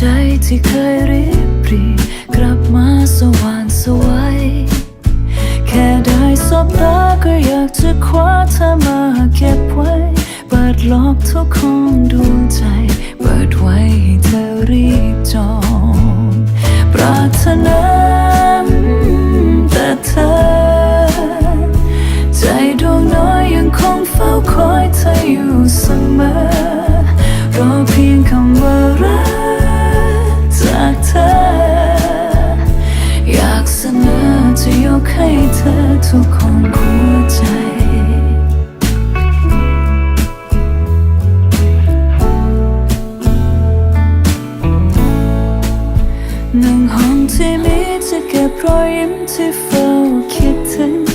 ใจที่เคยริบรีกลับมาสว่างสวัยแค่ได้สบตาก็อยากจะคว้าเธอมาเก็บไว้ เปิดล็อกทุกห้องดวงใจ เปิดไว้ให้เธอรีบจองปรารถนาแต่เธอ ใจดวงน้อยยังคงเฝ้าคอยเธออยู่เสมอรอเพียงคำว่ารัก จะยกให้เธอทุกของหัวใจ หนึ่งห้องที่มีจะเก็บรอยยิ้มที่เฝ้าคิดถึง